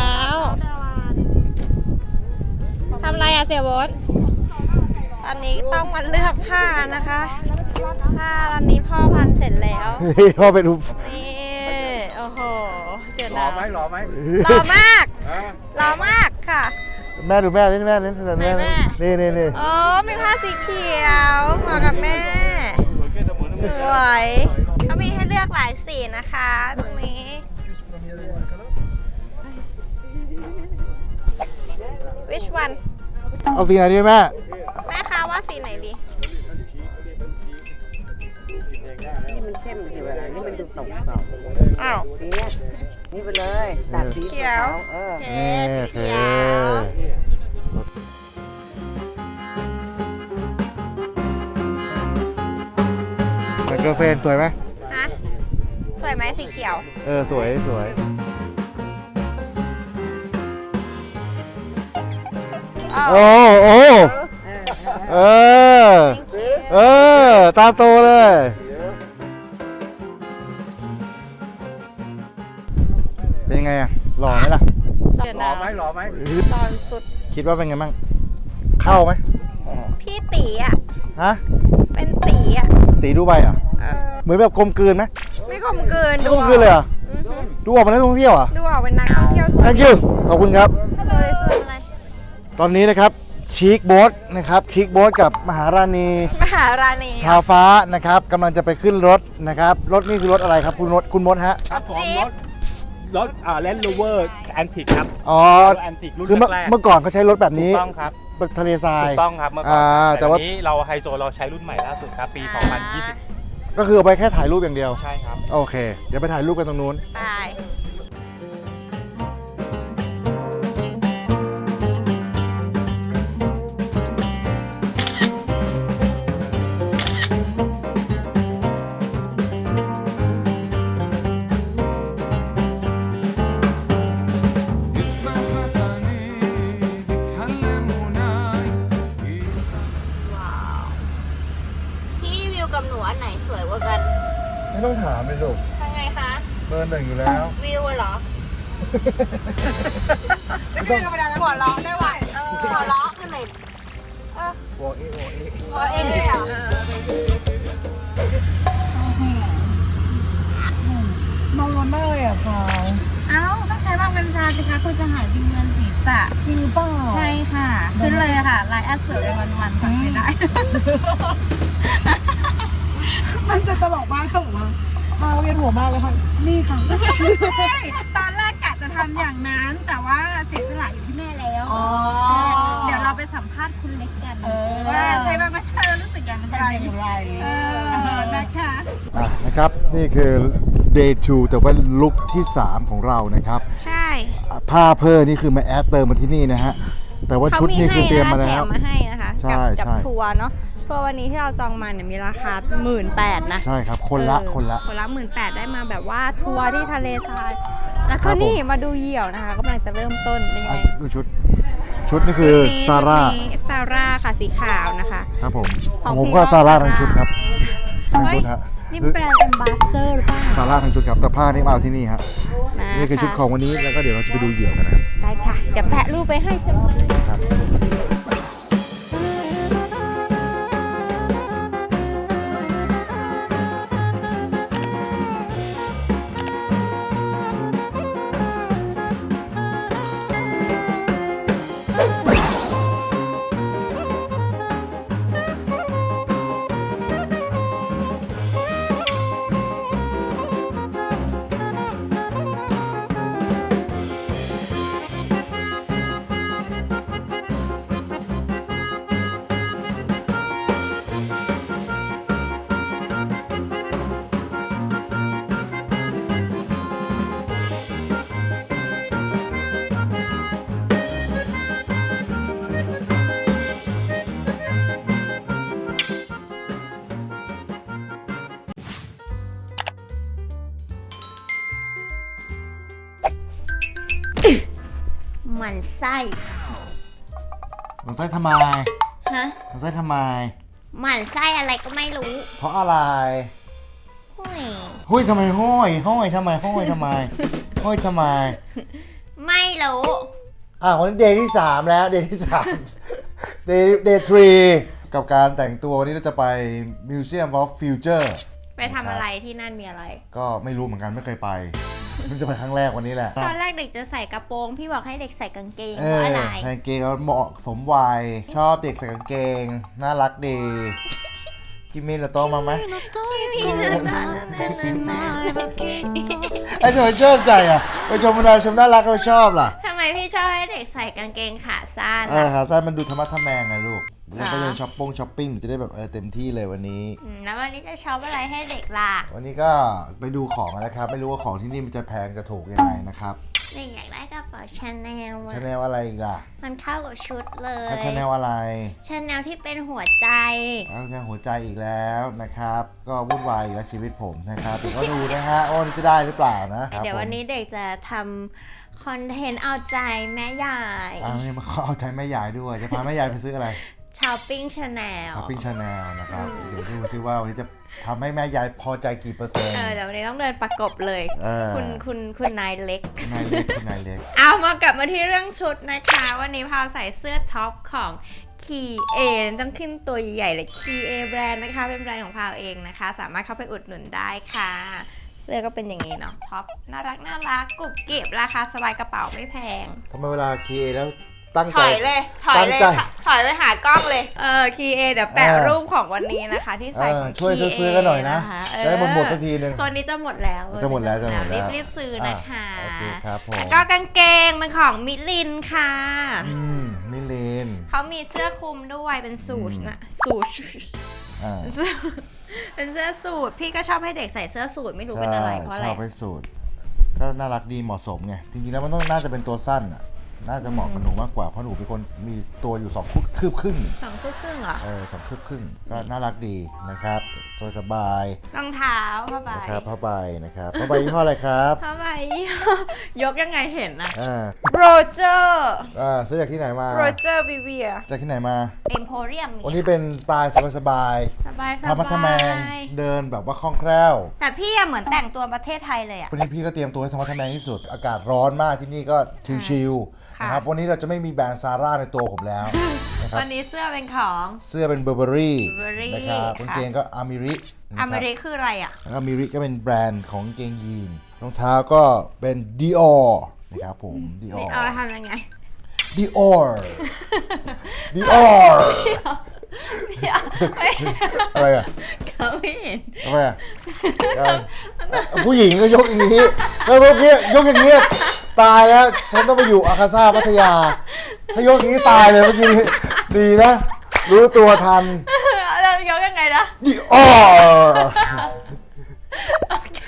ถึงในแคมป์แล้วทำอะไรอะเสียโบดตอนนี้ต้องมาเลือกผ้านะคะ ผ้าตอนนี้พ่อพันเสร็จแล้ว นี่พ่อเป็นอุปนี่ โอ้โหเสียหล่ดาอไหมหล่อไหมหล่อมากอะหล่อมากค่ะ แม่ดูแม่นี่แม่นี่แม่ไหนแม่ นี่นี่นี่โอ้มีผ้าสีเขียวเหมาะกับแม่ สวยเขามีให้เลือกหลายสีนะคะ ตรงนี้ which one เอาสีไหนดีแม่ แม่คะว่าสีไหนดี นี่มันเข้มอยู่เวลานี่มันดูตกต่ออ้าวทีเนี้ยนี่ไปเลยตัดสีเขียว ขาวเออ โอเคนี่สีโอเคเขียวไมเคิลเฟนสวยไหมฮะ สวยไหมสีเขียว เออ สวยสวย โอ้โอ้โอ้เออ เออ ตาโตเลย เป็นยังไงอะหล่อไหมล่ะ เดี๋ยวหล่อนะไหมหล่อไหมตอนสุดคิดว่าเป็นไงบ้างเข้าไหมพี่ตีอะ ฮะเป็นตีอะตีดูใบอะเออเหมือนแบบกลมกลืนไหมไม่กลมเกินไม่ดูกลมกลืนเลยเหรออือหือดูออกมานักท่องเที่ยวอะ ดูออกเป็นนักท่องเที่ยวทัว thank ร์ you ขอบคุณครับทัวร์เสื้ออะไร ตอนนี้นะครับชีคโบ๊ทนะครับชีคโบ๊ทกับมหาราณีมหาราณีทาฟ้านะครับกำลังจะไปขึ้นรถนะครับ รถนี่คือรถอะไรครับ คุณรถคุณมดฮะ ครับผมจี๊รดถรถอ่าแลนด์โรเวอร์แอนติกครับอ๋อรถแอนติกรุ่นคือเมื่อแรกๆเมื่อก่อนเขาใช้รถแบบถูนี้กต้องครับทะเลทรายถูกต้องครับเมื่อก่อนอ่าแต่แต่ว่าวันนี้เราไฮโซเราใช้รุ่นใหม่ล่าสุดครับ ปี 2020 ก็คือเอาไปแค่ถ่ายรูปอย่างเดียว ใช่ครับ โอเค เดี๋ยวไปถ่ายรูปกันตรงนู้น ไป ไม่ต้องถามเลยลูกทำไงคะ เบอร์หนึ่งอยู่แล้ว วิวเหรอ ไม่ใช่ธรรมดานะหัวเราะได้ไหวหัวเราะขึ้นเลยเออโอเอโอเอหัวเองเลยเหรอมองมากเลยอะพาวเอ้าต้องใช้บางกัญชาสิคะคุณจะหายวิงเวียนศีรษะจริงเปล่าใช่ค่ะ ขึ้นเลยค่ะไลน์แอดเสือเลยวันวันๆสั่งซื้อได้ มันจะตลกมากค่ะผมว่าพาวเวียนหัวมากเลยค่ะ นี่ค่ะ ตอนแรกกะจะทำอย่างนั้น แต่ว่าเสียสละอยู่ที่แม่แล้วอ๋อ เดี๋ยวเราไปสัมภาษณ์คุณเล็กกัน เออ ว่าใช้บางกัญชาแล้วรู้สึกอย่างไรเป็นอย่างไร เออ นะคะ อะนะครับ นี่คือ day 2 แต่ว่าลุคที่ 3 ของเรานะครับใช่อะผ้าเพิ่มนี่คือมาแอดเติมมาที่นี่นะฮะ แต่ว่าชุดนี่คือเตรียมมาแล้วแถมมาให้นะคะ ใช่กักัใช่ทัวร์เนาะ ทัวร์วันนี้ที่เราจองมาเนี่ยมีราคาหมื่นแปดนะใช่ครับ คนละเออคนละ คนละหมื่นแปดได้มาแบบว่าทัวร์ที่ทะเลทราย แล้วครัก็บผม นี่มาดูเหยี่ยวนะคะกำลังจะเริ่มต้นเป็นยังอะไงดูชุด ชุดนี่คือชุดนี้ซาร่าชุดนี้ซาร่าค่ะสีขาวนะคะ ครับผมของผมพี่ก็ก็ซาร่าซาร่าทั้งชุดครับทั้งชุดฮะนี่แบรนด์แอมบาสเตอร์หรือเปล่าซาร่าทั้งชุดครับแต่ผ้านี่มาเอาที่นี่ฮะมานี่คือชุดะของวันนี้แล้วก็เดี๋ยวเราจะไปดูเหยี่ยวกันนะครับได้ค่ะ เดี๋ยวแปะรูปไปให้เต็มที่ครับ มันไส้มันไส้ทำไมฮะมันไส้ทำไม หมันไส้อะไรก็ไม่รู้เพราะอะไรหุ้ยเพห้ยทำไมห้อยห้อยทำไมห้อยทำไมห้อยทำไมไม่รู้อะวันนี้เดย์ที่3แล้วเดย์ที่3เดย์เดย์ทรีกับการแต่งตัววันนี้เราจะไป Museum of Future ไปทำอะไรที่นั่นมีอะไร ก็ไม่รู้เหมือนกันไม่เคยไป มันจะเป็นครั้งแรกวันนี้แหละตอนแรกเด็กจะใส่กระโปรง พี่บอกให้เด็กใส่กางเกงเอเพราะออะไรกางเกงก็เหมาะสมวัย ชอบเด็กใส่กางเกง น่ารักดีกิมมินโตมาไหมไอ้ชมชอบใจอะไปชมมันชมน่ารักก็ชอบล่ะทำไมพี่ชอบให้เด็กใส่กางเกงขาสั้นเอออะขาสั้นมันดูธรรมะทแมงไงลูก แล้วก็เหรอเดินช้อปปงช้อปปิ้งหนูจะได้แบบเออเต็มที่เลยวันนี้มแล้ววันนี้จะช็อปอะไรให้เด็กล่ะวันนี้ก็ไปดูของนะครับ ไม่รู้ว่าของที่นี่มันจะแพงจะถูกยังไงนะครับเด็กอยากได้กระเป๋าชาแนลชาแนลอะไรอีกล่ะมันเข้ากับชุดเลยถ้าชาแนลอะไรชาแนลที่เป็นหัวใจเอาแค่หัวใจอีกแล้วนะครับ ก็วุ่นวายอีกแล้วชีวิตผมนะครับเดี๋ยวก็ดูนะฮะว่าวันนี้จะได้หรือเปล่านะครับเดี๋ยวผมวันนี้เด็กจะทำคอนเทนต์เอาใจแม่ยายอ่านี่มาเอาใจแม่ยายด้วยจะพาแม่ยายไปซื้ออะไร ช้อปปิ้งชาแนลช้อปปิ้งชาแนลนะครับ เดี๋ยวดูซิว่าวันนี้จะทำให้แม่ยายพอใจกี่เปอร์เซ็นต์ เออเดี๋ยววันนี้ต้องเดินประกบเลย เออ คุณคุณคุณนายเล็ก นายเล็กคุณนายเล็ก เอามากลับมาที่เรื่องชุดนะคะ วันนี้พาวใส่เสื้อท็อปของคีเอต้องขึ้นตัวใหญ่ๆเลยคีเอแบรนด์นะคะ เป็นแบรนด์ของพาวเองนะคะ สามารถเข้าไปอุดหนุนได้ค่ะ เสื้อก็เป็นอย่างนี้เนาะท็อปน่ารักน่ารักกรุบกริบราคาสบายกระเป๋าไม่แพง ทำไมเวลาคีเอแล้ว ตั้งถใจ อยเลยถอยเลยตั้งใจ ถอยไปหากล้องเลย เออคีเอเดี๋ยวแปะเออ รูปของวันนี้นะคะ ที่ใส่เออของ ช่วย KA ซื้อๆกันหน่อยนะคเออจะได้หมดๆสักทีนึงตัวนี้จะหมดแล้วจะหมดแล้วจะหมดแล้วรีบรีบๆซื้อนะคะอะโอเคครับผม แล้วก็กางเกงเป็นของมิลินค่ะ อืมมิลินเขามีเสื้อคลุมด้วยเป็นสูทนะสูทอ่าเป็นเสื้อเป็นเสื้อสูทพี่ก็ชอบให้เด็กใส่เสื้อสูทไม่รู้เป็นอะไรเพราะอะไร ชอบไปสูตร ก็น่ารักดีเหมาะสมไง จริงๆแล้วมันต้องน่าจะเป็นตัวสั้นอะ น่าจะเหมาะกับหนูมากกว่าเพราะหนูเป็นคนมีตัวอยู่สองคืบครึ่งสองคู่ครึ่งเหรอเออสองคืบครึ่งก็น่ารักดีนะครับสบายสบายรองเท้าผ้าใบนะครับผ้าใบนะครับผ้าใบยี่ห้ออะไรครับผ้าใบยกยังไงเห็นนะอ่าโรเจอร์อ่าซื้อจากที่ไหนมาโรเจอร์วิเวียจากที่ไหนมา เอ็มโพเรียมวันนี้เป็นสไตล์สบายสบายสบายๆสธรรมะทแมบางยเดินแบบว่าคล่องแคล่ว แต่พี่อะเหมือนแต่งตัวประเทศไทยเลยอะ วันนี้พี่ก็เตรียมตัวให้ธรรมะทแมงที่สุด อากาศร้อนมากที่นี่ก็ชิลๆ ค่ะ นะครับวันนี้เราจะไม่มีแบรนด์ซาร่าในตัวผมแล้วนะครับวันนี้เสื้อเป็นของ เสื้อเป็นเบอร์เบอรี่ Burberry นะครับค่ะกางเกงก็อามิริอเมริกคืออะไรอะแล้วก็มิริก็เป็นแบรนด์ของกางเกงยีนรองเท้าก็เป็นดิออนะครับผมดิออนี่เอาไปทำยังไง ดิออดิออเดี๋ยวไม่อะไรอะ เขาไม่เห็นทำไมอะเอาผู้หญิงก็ยกอย่างนี้แล้วเมื่อกี้ยกอย่างนี้ตายแล้ว ฉันต้องไปอยู่อาคาซ่าพัทยา ถ้ายกอย่างนี้ตายเลยเมื่อกี้ดีนะ รู้ตัวทันเรายกยังไงนะดิออโอเค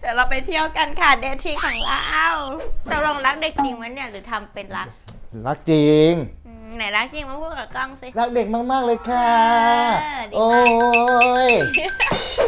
เดี๋ยวเราไปเที่ยวกันค่ะเดททริปของเราตกลงรักเด็กจริงไหมเนี่ยหรือทำเป็นรัก รักจริงอืม ไหนรักจริงมาพูดกับกล้องสิ รักเด็กมาก ๆ เลยค่ะ เออดีมาก โอ้ย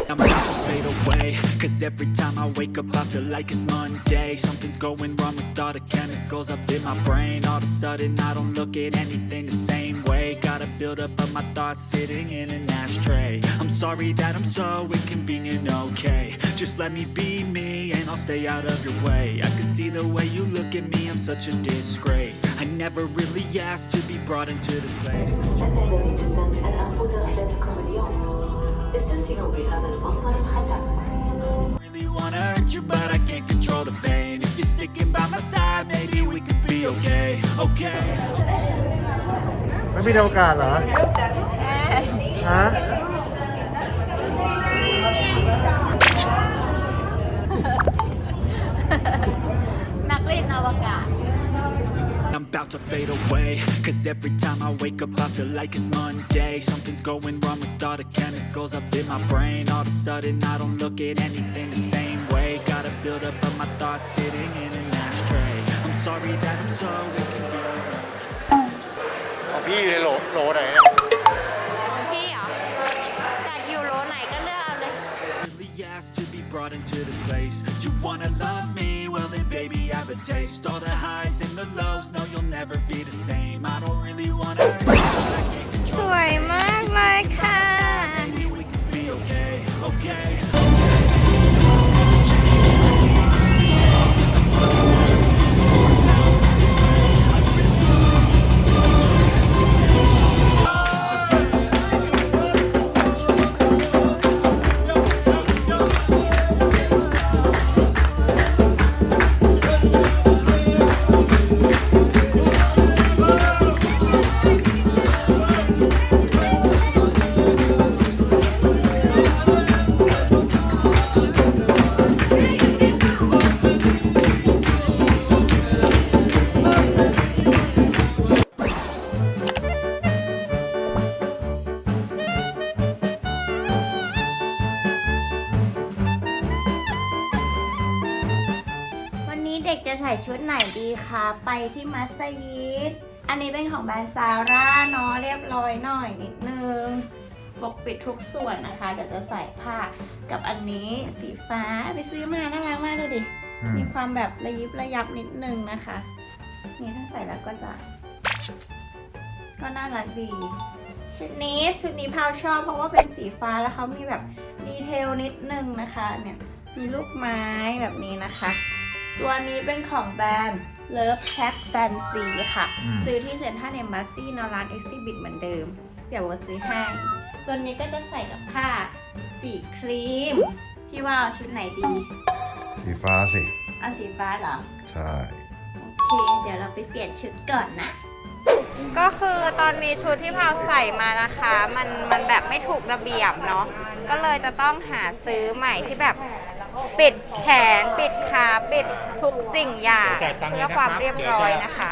I'm about to fade away Cause every time I wake up I feel like it's Monday Something's going wrong with all the chemicals up in my brain All of a sudden I don't look at anything the same way Gotta build up of my thoughts sitting in an ashtray I'm sorry that I'm so inconvenient, okay Just let me be me and I'll stay out of your way I can see the way you look at me, I'm such a disgrace I never really asked to be brought into this place أسعدني جدا أن أقود رحلتكم اليوم استمتعوا بهذا المنظر الخلاب really wanna hurt you, but I can't control the pain. If you're sticking by my side, maybe we could be okay, okay. ไม่มีโอกาสเหรอ ฮะ วกาศ I'm about to fade away Cause every time I wake up I feel like it's Monday Something's going wrong with all the chemicals up in my brain All of a sudden I don't look at anything the same way Gotta build up of my thoughts sitting in an ashtray I'm sorry that I'm so inconvenient ของพี่อยู่ในโหลโหลไหน พี่เหรออยากอยู่โลไหนก็เลือกเอาเลย really asked to be brought into this place You wanna love me? Well then baby I have a taste All the highs and the lows, no you'll never be the same I don't really wanna hurt you, but I can't ส control วยมากเลยค่ะ Maybe we could be okay, okay ด็กจะใส่ชุดไหนดีคะ ไปที่มัสยิด อันนี้เป็นของแบรนด์ซาร่าเนาะเรียบร้อยหน่อยนิดนึงปกปิดทุกส่วนนะคะ เดี๋ยวจะใส่ผ้ากับอันนี้สีฟ้าไปซื้อมาน่ารักมากเลยดิอืมมีความแบบระยิบระยับนิดนึงนะคะ นี่ถ้าใส่แล้วก็จะ ก็น่ารักดี ชุดนี้ชุดนี้พาวชอบเพราะว่าเป็นสีฟ้าแล้วเขามีแบบดีเทลนิดนึงนะคะ เนี่ยมีลูกไม้แบบนี้นะคะ ตัวนี้เป็นของแบรนด์ Love Pack Fancy ค่ะ อืม ซื้อที่เซ็นทรัลเอมบ s ซี่นร้าน Exhibit เหมือนเดิม เดี๋ยวว่าซื้อให้ ตัวนี้ก็จะใส่กับผ้าสีครีม พี่ว่าเอาชุดไหนดี สีฟ้าสิ เอาสีฟ้าเหรอ ใช่ โอเค เดี๋ยวเราไปเปลี่ยนชุดก่อนนะ ก็คือตอนนี้ชุดที่พาวใส่มานะคะ มันมันแบบไม่ถูกระเบียบเนาะก็เลยจะต้องหาซื้อใหม่ที่แบบปิด แขนปิดขาปิดทุกสิ่งอย่างจ่ายตังค์เลยเพื่อนะครับความเรียบร้อยเดี๋ยวจะนะคะ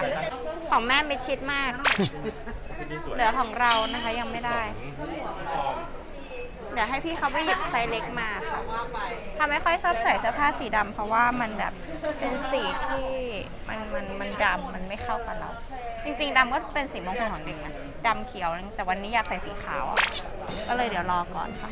ของแม่มิดชิดมาก เหลือของเรานะคะยังไม่ได้ เดี๋ยวให้พี่เขาไปหยิบไซส์เล็กมาค่ะทำไม่ค่อยชอบใส่เสื้อผ้าสีดำเพราะว่ามันแบบเป็นสีที่มันมันมันดำมันไม่เข้ากับเรา จริงๆดำก็เป็นสีมงคลของเด็กนะดำเขียวนะแต่วันนี้อยากใส่สีขาวอะก็เลยเดี๋ยวรอก่อนค่ะ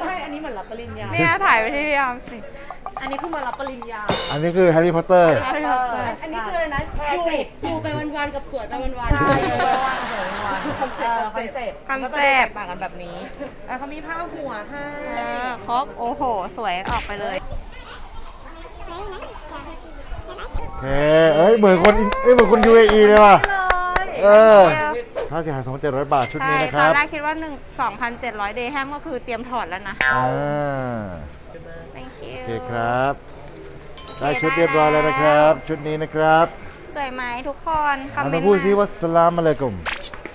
ไม่อันนี้เหมือนรับปริญญา เนี่ยถ่ายไปที่พี่ออมสิอันนี้คือมารับปริญญา อันนี้คือแฮร์รี่พอตเตอร์ อันนี้คืออะไรนะอยู่อยู่ไปวันๆกับสวยไปวันๆใช่อยู่ไปวันๆสวยวันๆคอนเซ็ปต์คอนเซ็ปต์คอนก็จะเซ็ปต์แตกต่างกันแบบนี้แล้วเขามีผ้าหัวให้เออครบโอ้โห สวยออกไปเลยโอเคเอ้ยเหมือนคนอินเอ้ยเหมือนคน UAE เลยว่ะ เออ ค่าเสียหาย2,700 บาทชุดใช่นี้นะคตอรันบแรกคิดว่า1 2,700 เดย์แฮมก็คือเตรียมถอดแล้วนะ อ่า thank you โอเคครับ ได้ชุดเรียบร้อยแล้วนะครับ ชุดนี้นะครับสวยไหมทุกคนคอมอันเมมานต์พูดซิมาว่าสลามอะลัยกุม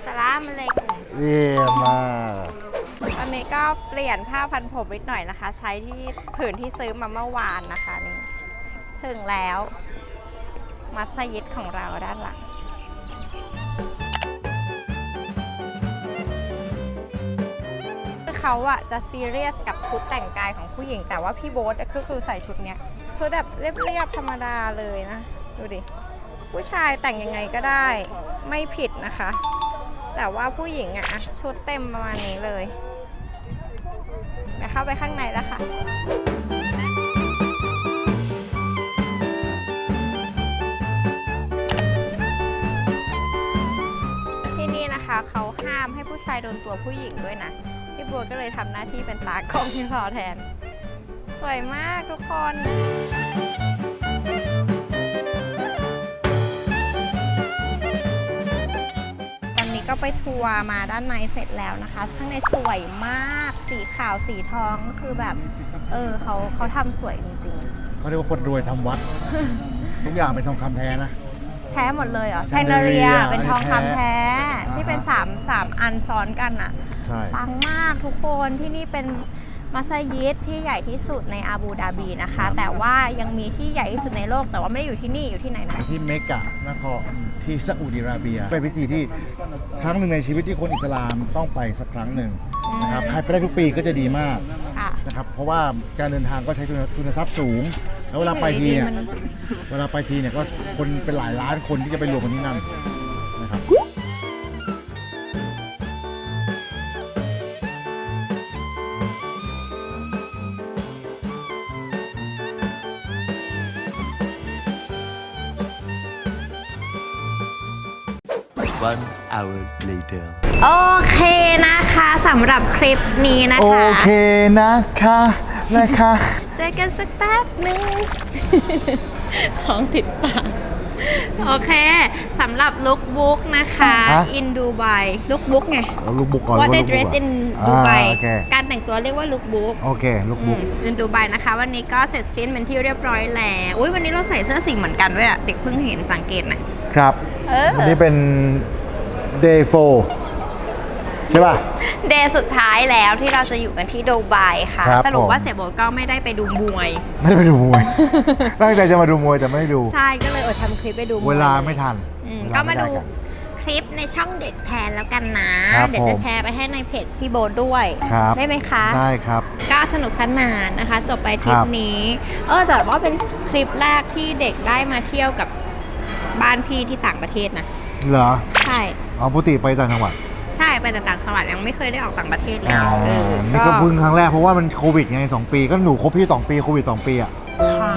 สลามอะลัยกุมเยี่ยมมากตอนนี้ก็เปลี่ยนผ้าพันผมนิดหน่อยนะคะ ใช้ที่ผืนที่ซื้อมาเมื่อวานนะคะนี่ถึงแล้ว มัสยิดของเราด้านหลัง เขาอะจะซีเรียสกับชุดแต่งกายของผู้หญิง แต่ว่าพี่โบ๊ทก็คือใส่ชุดเนี้ยชุดแบบเรียบๆธรรมดาเลยนะ ดูดิ ผู้ชายแต่งยังไงก็ได้ไม่ผิดนะคะ แต่ว่าผู้หญิงอะชุดเต็มประมาณนี้เลยเดี๋ยวเข้าไปข้างในแล้วค่ะที่นี่นะคะเขาห้ามให้ผู้ชายโดนตัวผู้หญิงด้วยนะ พี่บัวก็เลยทำหน้าที่เป็นตากล้องที่รอแทน สวยมากทุกคนวันนี้ก็ไปทัวร์มาด้านในเสร็จแล้วนะคะ ข้างในสวยมากสีขาวสีทองก็คือแบบ เออเขาเขาทำสวยจริงเขาเรียกว่าคนรวยทำวัด ทุกอย่างเป็นทองคำแท้นะๆแท้หมดเลยเหรอแชแชนนเดเดออเรีเรียยอันเป็นนี้ทองคำแท้แท้ที่เป็นอ่าฮะ3 3อันซ้อนกันอะใช่ ปังมากทุกคนที่นี่เป็นมัสยิดที่ใหญ่ที่สุดในอาบูดาบีนะคะ แต่ว่ายังมีที่ใหญ่ที่สุดในโลก แต่ว่าไม่ได้อยู่ที่นี่อยู่ที่ไหนนะ ที่เมกะนครที่ซาอุดิอาระเบีย เป็นพิธีที่ครั้งหนึ่งในชีวิตที่คนอิสลามต้องไปสักครั้งหนึ่งนะครับใครไปได้ทุกปีก็จะดีมากค่ะ นะครับ เพราะว่าการเดินทางก็ใช้ทุนทุนทรัพย์สูง แล้วเวลาไปทีเนี่ยมันเวลาไปทีเนี่ยก็คนเป็นหลายล้านคนที่จะไปรวมกันที่นั่น hour later. โอเคนะคะสำหรับคลิปนี้นะโอคะเคนะคะ นะคะ เจอกันสักแป๊บหนึง ท้องติดปากโอเคสำหรับลุคบุ๊กนะคะฮะ in Dubai ลุคบุ๊กไง เราลูกบุกก่อน What ลู they กบุก dress ก่อน in อ่า Dubai โอเค การแต่งตัวเรียกว่าลุคบุ๊ก โอเค ลูกบุก in Dubai นะคะ วันนี้ก็เสร็จสิ้นเป็นที่เรียบร้อยแล้วอุ้ยวันนี้เราใส่เสื้อสีเหมือนกันด้วยอะเด็กเพิ่งเห็นสังเกตนะ ครับ เออ อันนี้เป็น day 4ใช่ป่ะ เดย์สุดท้ายแล้วที่เราจะอยู่กันที่ดูไบค่ะ ครับสรุปว่าผม เสียโบทก็ไม่ได้ไปดูมวย ไม่ได้ไปดูมวย ตั้งใจจะมาดูมวยแต่ไม่ได้ดู ใช่ก็เลยออทำคลิปไปดูมวยเวลาลยไม่ทันอืมเวลก็มาไไดูกัน คลิปในช่องเด็กแทนแล้วกันนะ ครับเดี๋ยวจะผมแชร์ไปให้ในเพจพี่โบทด้วย ครับ ได้ไหมคะ ได้ครับ ก็สนุกสนานนะคะ จบไปทริคปรับ นี้ เออแต่ว่าเป็นคลิปแรกที่เด็กได้มาเที่ยวกับบ้านพี่ที่ต่างประเทศนะ เหรอใช่ เอาปกติไปต่างจังหวัดใช่ไปแต่ต่างจังหวัดยังไม่เคยได้ออกต่างประเทศเลยอ๋อเออนี่ก็เพิ่งครั้งแรกเพราะว่ามันโควิดไงสองปีก็หนูครบพี่สองปีโควิดสองปีอะ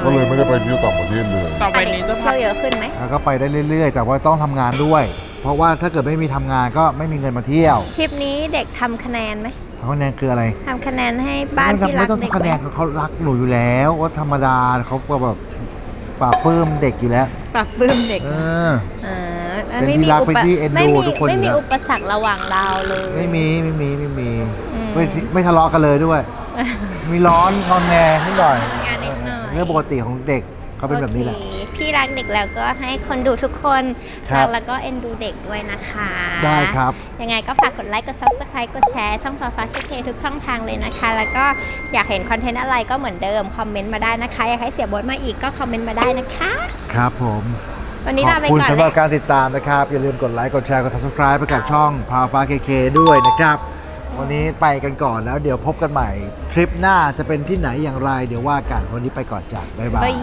ก็เลยไม่ได้ไปเที่ยวต่างประเทศเลย ต่อไปอันนี้นี้จะเที่ยวเยอะขึ้นไหมแล้วก็ไปได้เรื่อย ๆ แต่ว่าต้องทำงานด้วย เพราะว่าถ้าเกิดไม่มีทำงานก็ไม่มีเงินมาเที่ยวทริปนี้เด็กทำคะแนนไหมคะแนนคืออะไรทำคะแนนให้บ้านไม่ต้องที่รัไม่กต้องเด็กคะแนไหมนเขารักหนูอยู่แล้วว่าธรรมดาเขาก็แบบปราบปลื้มเด็กอยู่แล้ว ปรับปลื้มเด็กเออเออ เป็นที่รักเป็นที่เอ็นดูไม่มีทุกคนไม่มีอยู่แล้ว อุปสรรคระหว่างเราเลย ไม่มีไม่มีไม่มีอืม ไม่ไม่ทะเลาะกันเลยด้วย มีร้อนงอนแงนิดหน่อยงานนิดหน่อยเรื่องปกติของเด็กเขาเป็นแบบนี้แหละ โอเคพี่รักเด็กแล้วก็ให้คนดูทุกคนครัรับกบแล้วก็เอ็นดูเด็กด้วยนะคะได้ครับ ยังไงก็ฝากกดไลค์ กด subscribe กดแชร์ช่องฟ้าฟ้าเคทุกช่องทางเลยนะคะ แล้วก็อยากเห็นคอนเทนต์อะไรก็เหมือนเดิม คอมเมนต์มาได้นะคะ อยากให้เสียบดมาอีกก็คอมเมนต์มาได้นะคะ ครับผม วันนี้ขอลาบไปคุณก่อนสำหเลรับยการติดตามนะครับ อย่าลืมกดไลค์ กดแชร์ กด subscribe ไปกับช่องพาวฟ้าเคเคด้วยนะครับ วันนี้ไปกันก่อนแล้วเดี๋ยวพบกันใหม่ทริปหน้าจะเป็นที่ไหนอย่างไร เดี๋ยวว่ากัน วันนี้ไปก่อนจ้ะบ๊ายบาบาย ย